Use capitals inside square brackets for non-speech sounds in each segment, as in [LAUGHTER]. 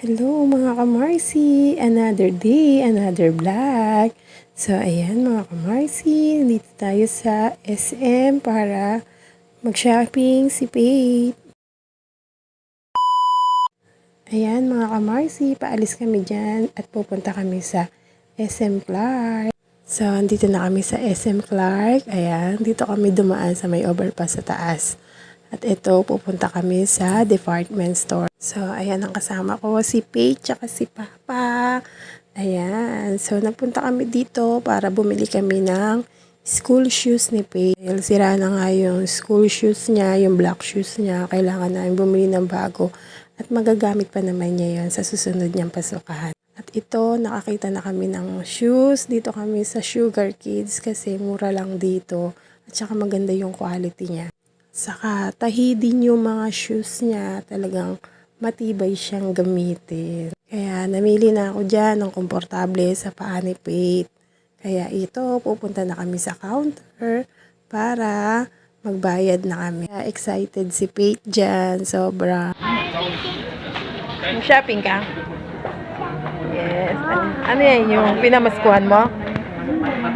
Hello mga kamarsi! Another day, another vlog. So ayan mga kamarsi, dito tayo sa SM para mag-shopping si Pate. Ayan mga kamarsi, paalis kami dyan at pupunta kami sa SM Clark. So, andito na kami sa SM Clark. Ayan, dito kami dumaan sa may overpass sa taas. At ito, pupunta kami sa department store. So, ayan ang kasama ko, si Paige at si Papa. Ayan. So, nagpunta kami dito para bumili kami ng school shoes ni Paige. Sira na nga yung school shoes niya, yung black shoes niya. Kailangan namin bumili ng bago. At magagamit pa naman niya yon sa susunod niyang pasukahan. At ito, nakakita na kami ng shoes. Dito kami sa Sugar Kids kasi mura lang dito. At saka maganda yung quality niya. Saka tahidin yung mga shoes niya. Talagang matibay siyang gamitin. Kaya namili na ako dyan ng komportable sa paa ni Pate. Kaya ito, pupunta na kami sa counter para magbayad na kami. Kaya excited si Pate dyan. Sobra. Shopping ka? Yes. Ano, ano yan? Yung pinamaskuhan mo?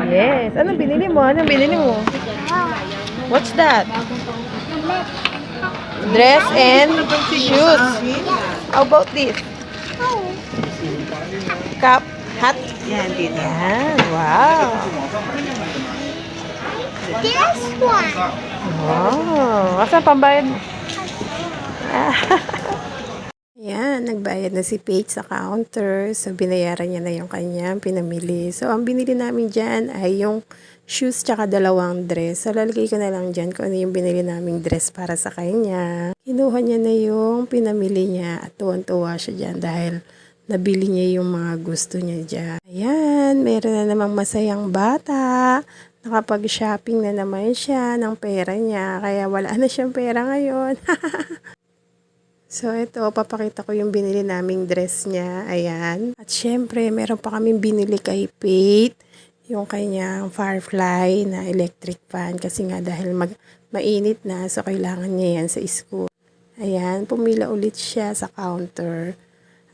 Yes. Anong binili mo? Anong binili mo? What's that? Dress and shoes. How about this? Cap, hat? Yan. Wow. This one. Wow. Asa pambayad? [LAUGHS] Yan, nagbayad na si Paige sa counter. So, binayaran niya na yung kanyang pinamili. So, ang binili namin dyan ay yung shoes tsaka dalawang dress. So, lalagay ko na lang dyan kung ano yung binili naming dress para sa kanya. Kinuha niya na yung pinamili niya at tuwan-tuwa siya dyan dahil nabili niya yung mga gusto niya dyan. Ayan, meron na namang masayang bata. Nakapag-shopping na naman siya ng pera niya. Kaya wala na siyang pera ngayon. [LAUGHS] So, ito, papakita ko yung binili naming dress niya. Ayan. At syempre, meron pa kaming binili kay Pate. Yung kanyang Firefly na electric fan. Kasi nga dahil mag, mainit na, so kailangan niya yan sa school. Ayan, pumila ulit siya sa counter.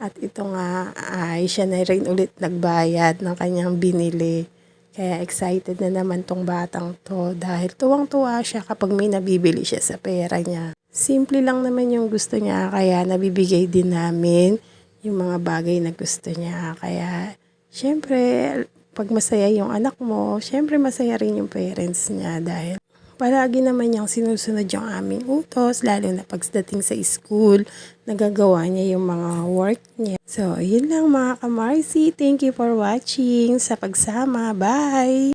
At ito nga ay siya na rin ulit nagbayad ng kanyang binili. Kaya excited na naman tong batang to dahil tuwang-tuwa siya kapag may nabibili siya sa pera niya. Simple lang naman yung gusto niya kaya nabibigay din namin yung mga bagay na gusto niya. Kaya syempre pag masaya yung anak mo, syempre masaya rin yung parents niya dahil palagi naman niyang sinusunod yung aming utos, lalo na pagdating sa school, nagagawa niya yung mga work niya. So, yun lang mga kamarsi. Thank you for watching sa pagsama. Bye!